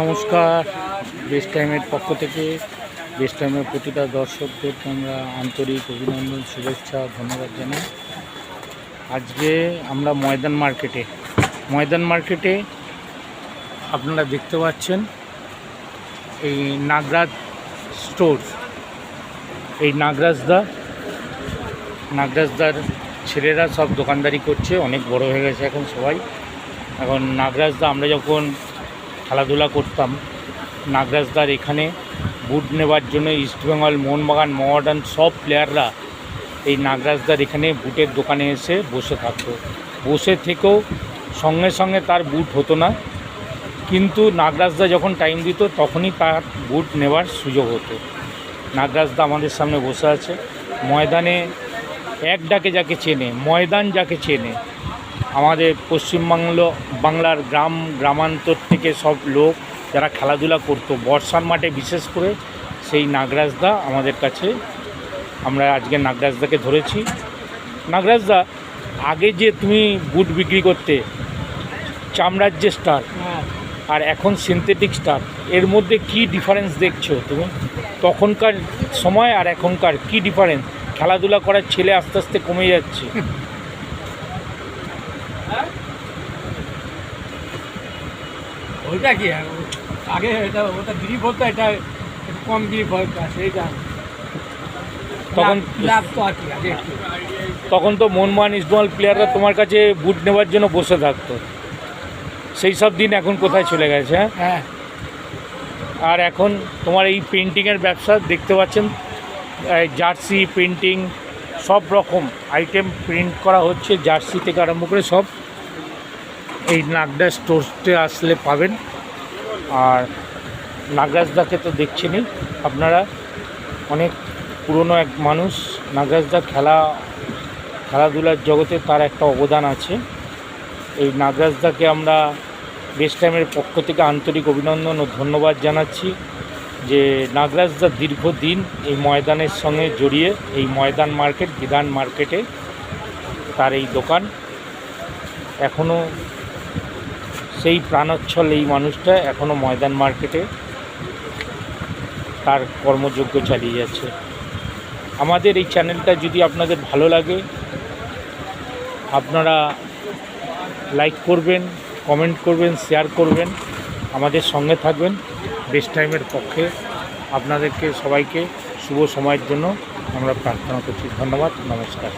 নমস্কার বেস্ট টাইমের পক্ষ থেকে বেস্ট টাইমের প্রতিটা দর্শকদেরকে আমরা আন্তরিক অভিনন্দন, শুভেচ্ছা, ধন্যবাদ জানাই। আজকে আমরা ময়দান মার্কেটে ময়দান মার্কেটে আপনারা দেখতে পাচ্ছেন এই নাগরাজ স্টোর, এই নাগরাজদা নাগরাজদার ছেলেরা সব দোকানদারি করছে, অনেক বড় হয়ে গেছে এখন সবাই। এখন নাগরাজদা, আমরা যখন খেলাধুলা করতাম, নাগরাজদার এখানে বুট নেবার জন্য ইস্টবেঙ্গল মোহনবাগান মহাডান সব প্লেয়াররা এই নাগরাজদার এখানে বুটের দোকানে এসে বসে থাকতো। বসে থেকেও সঙ্গে সঙ্গে তার বুট হতো না। কিন্তু নাগরাজদা যখন টাইম দিত, তখনই তার বুট নেবার সুযোগ হতো। নাগরাজদা আমাদের সামনে বসে আছে। ময়দানে এক ডাকে যাকে চেনে ময়দান যাকে চেনে আমাদের পশ্চিমবাংলো বাংলার গ্রাম গ্রামান্তর থেকে সব লোক যারা খেলাধুলা করতো বর্ষার মাঠে বিশেষ করে সেই নাগরাজদা আমাদের কাছে আমরা আজকে নাগরাজদাকে ধরেছি। নাগরাজদা আগে যে তুমি বুট বিক্রি করতে চামড়ার যে স্টার আর এখন সিনথেটিক স্টার এর মধ্যে কি ডিফারেন্স দেখছ তুমি? তখনকার সময় আর এখনকার কি ডিফারেন্স খেলাধুলা করার ছেলে আস্তে আস্তে কমে যাচ্ছে। ওইটা কি? আগে এটা ওটা গ্রিপ হতো এটা কম গ্রিপ হয় সেইটা তখন তখন তো মনমান ইসমাল প্লেয়াররা তোমার কাছে বুট নেওয়ার জন্য বসে থাকতো। সেই সব দিন এখন কোথায় চলে গেছে হ্যাঁ? হ্যাঁ। আর এখন তোমার এই পেন্টিংয়ের ব্যবসা দেখতে পাচ্ছেন জার্সি, প্রিন্টিং, সব রকম আইটেম প্রিন্ট করা হচ্ছে জার্সি থেকে আরম্ভ করে সব। এই নাগদা স্টোরসতে আসলে পাবেন। আর নাগরাজদাকে তো দেখছেনই আপনারা অনেক পুরনো এক মানুষ, নাগরাজদা খেলা, খেলাধুলার জগতে তার একটা অবদান আছে। এই নাগরাজদাকে আমরা বেস্ট টাইমের পক্ষ থেকে আন্তরিক অভিনন্দন ও ধন্যবাদ জানাচ্ছি। যে নাগরাজদা দীর্ঘদিন এই ময়দানের সঙ্গে জড়িয়ে এই ময়দান মার্কেট, বিধান মার্কেটে তার এই দোকান। এখনও সেই প্রাণোচ্ছল এই মানুষটা এখনও ময়দান মার্কেটে তার কর্মযোগ্য চালিয়ে যাচ্ছে। আমাদের এই চ্যানেলটা যদি আপনাদের ভালো লাগে, আপনারা লাইক করবেন, কমেন্ট করবেন, শেয়ার করবেন, আমাদের সঙ্গে থাকবেন। বেস্ট টাইমের পক্ষে আপনাদেরকে সবাইকে শুভ সময়ের জন্য আমরা প্রার্থনা করছি। ধন্যবাদ নমস্কার।